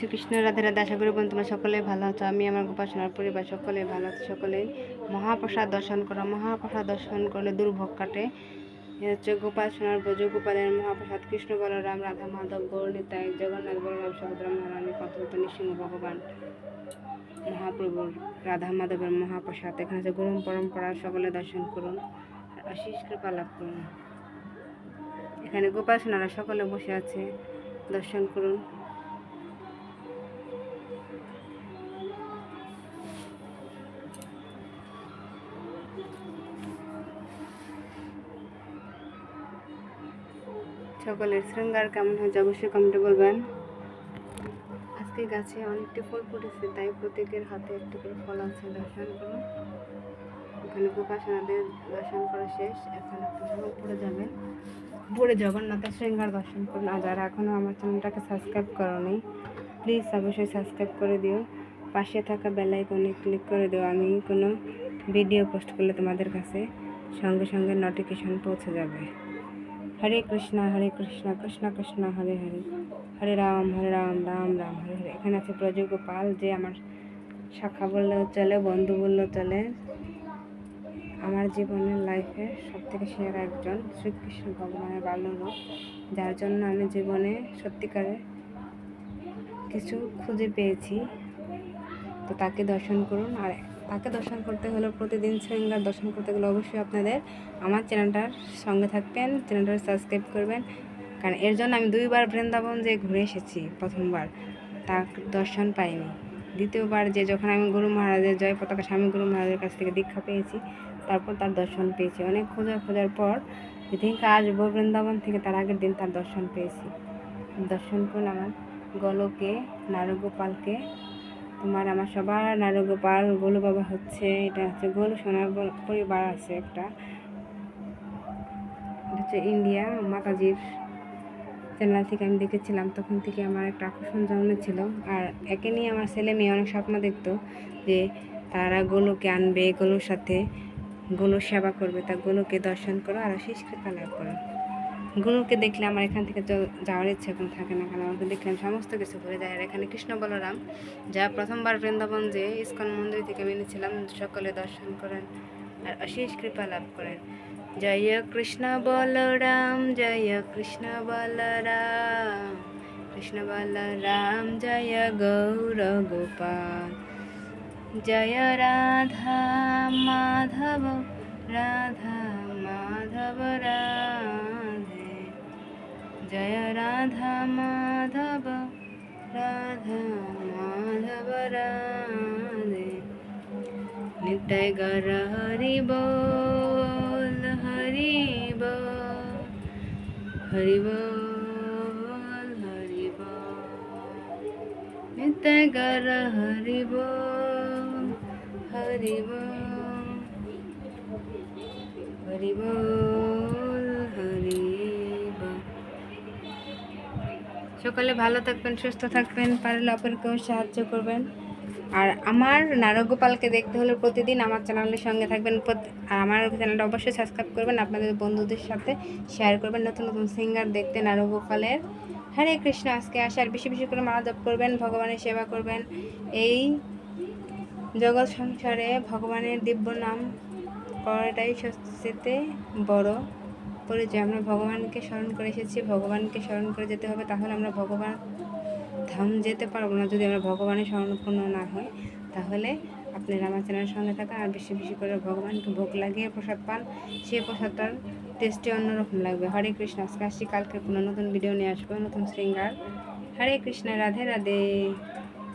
শ্রীকৃষ্ণ, রাধে রাধে, আশা করি তোমরা সকলেই ভালো আছো। আমি আমার গোপাসনার পরিবার, সকলেই ভালো আছি, সকলেই। মহাপ্রসাদ দর্শন করো, মহাপ্রসাদ দর্শন করলে দুর্ভোগ কাটে। হচ্ছে গোপাসনার ব্রজ, গোপালের মহাপ্রসাদ। কৃষ্ণ বলরাম, রাধা মাধব, গৌরনিতাই, জগন্নাথ বলরাম সুভদ্রা মহারানী পঞ্চদত্ত নৃসিংহ ভগবান। মহাপ্রভুর রাধা মাধবের মহাপ্রসাদ। এখানে যে গরম পরম্পরা, সকলে দর্শন করুন, আর আশিস কৃপা লাভ করুন। এখানে গোপাসনারা সকলে বসে আছে, দর্শন করুন। সকলের শৃঙ্গার কেমন হয়েছে অবশ্যই কমেন্টে বলবেন। আজকে গাছে অনেকটি ফুল ফুটেছে, তাই প্রত্যেকের হাতে একটি করে ফল আছে দর্শন করুন ওখানে গোপাসনাদের দর্শন করা শেষ, এখন আপনারা উপরে যাবেন। উপরে জগন্নাথের শৃঙ্গার দর্শন করুন, আর যারা এখনও আমার চ্যানেলটাকে সাবস্ক্রাইব করোনি প্লিজ অবশ্যই সাবস্ক্রাইব করে দিও। পাশে থাকা বেল আইকনে ক্লিক করে দিও, আমি কোনো ভিডিও পোস্ট করলে তোমাদের কাছে সঙ্গে সঙ্গে নোটিফিকেশন পৌঁছে যাবে। হরে কৃষ্ণ হরে কৃষ্ণ কৃষ্ণ কৃষ্ণ, হরে হরে। হরে রাম হরে রাম রাম রাম, হরে হরে। এখানে আছে ব্রজ গোপাল যে আমার শাখা বললেও চলে, বন্ধু বললেও চলে। আমার জীবনের লাইফে সব থেকে সেরা একজন শ্রীকৃষ্ণ ভগবানের বাল্যরূপ, যার জন্য আমি জীবনে সত্যিকারে কিছু খুঁজে পেয়েছি। তো তাকে দর্শন করুন আর তাকে দর্শন করতে হলে প্রতিদিন শৃঙ্গার দর্শন করতে গেলে অবশ্যই আপনাদের আমার চ্যানেলটার সঙ্গে থাকবেন চ্যানেলটা সাবস্ক্রাইব করবেন। কারণ এর জন্য আমি দুইবার বৃন্দাবন যে ঘুরে এসেছি প্রথমবার তার দর্শন পাইনি। দ্বিতীয়বার যে যখন আমি গুরু মহারাজের জয় পতাকা, স্বামী গুরু মহারাজের কাছ থেকে দীক্ষা পেয়েছি, তারপর তার দর্শন পেয়েছি। অনেক খোঁজার খোঁজার পর যেদিনকে আসব বৃন্দাবন থেকে, তার আগের দিন তার দর্শন পেয়েছি। দর্শন করুন আমার গলকে, নারগোপালকে তোমার আমার সবার নারগোপাল, গোলু বাবা হচ্ছে, এটা হচ্ছে গোলু সোনার পরিবার আছে একটা। হচ্ছে ইন্ডিয়া, মাতাজির চ্যানেল থেকে আমি দেখেছিলাম, তখন থেকে আমার একটা আকর্ষণ জন্মেছিল আর একে নিয়ে আমার ছেলে মেয়ে অনেক স্বপ্ন দেখতো যে তারা গোলুকে আনবে, গোলুর সাথে গোলুর সেবা করবে, তা গোলুকে দর্শন করো আর শেষ কৃপা লাভ করো। গুরুকে দেখলে আমার এখান থেকে যাওয়ার ইচ্ছে এখন থাকে না, কারণ আমাকে দেখলে আমি সমস্ত কিছু ভুলে যায় আর এখানে কৃষ্ণ বলরাম, যা প্রথমবার বৃন্দাবন যে ইস্কন মন্দির থেকে মেনেছিলাম সকলে দর্শন করেন আর অশেষ কৃপা লাভ করেন। জয় কৃষ্ণ বলরাম, জয় কৃষ্ণ বলরাম কৃষ্ণ বলরাম, জয় গৌর গোপাল। জয় রাধা মাধব রাধা মাধব রাধে জয় রাধা মাধব রাধা মাধব রাধে নিতাই গর হরি বল হরি বল হরি বল হরি বল নিতাই গর হরি বল হরি বল হরি বল সকালে ভালো থাকবেন, সুস্থ থাকবেন, পারলে অপরকেও সাহায্য করবেন। আর আমার নারগোপালকে দেখতে হলে প্রতিদিন আমার চ্যানেলের সঙ্গে থাকবেন। আর আমার চ্যানেলটা অবশ্যই সাবস্ক্রাইব করবেন, আপনাদের বন্ধুদের সাথে শেয়ার করবেন, নতুন নতুন সিঙ্গার দেখতে নারগোপালের। হরে কৃষ্ণ, আজকে আসে আর বেশি বেশি করে জপ করবেন, ভগবানের সেবা করবেন। এই জগৎ সংসারে ভগবানের দিব্য নাম করাটাই সবচেয়ে বড় পরিচয় আমরা ভগবানকে স্মরণ করে এসেছি, ভগবানকে স্মরণ করে যেতে হবে, তাহলে আমরা ভগবান ধাম যেতে পারব না। যদি আমরা ভগবানের স্মরণপূর্ণ না হই, তাহলে আপনারা আমার চ্যানেলের সঙ্গে থাকা আর বেশি বেশি করে ভগবানকে ভোগ লাগিয়ে প্রসাদ পান। সেই প্রসাদটার টেস্টে অন্যরকম লাগবে। হরে কৃষ্ণ, আজকে আসছি কালকে কোনো নতুন ভিডিও নিয়ে আসব, নতুন শৃঙ্গার। হরে কৃষ্ণ, রাধে রাধে।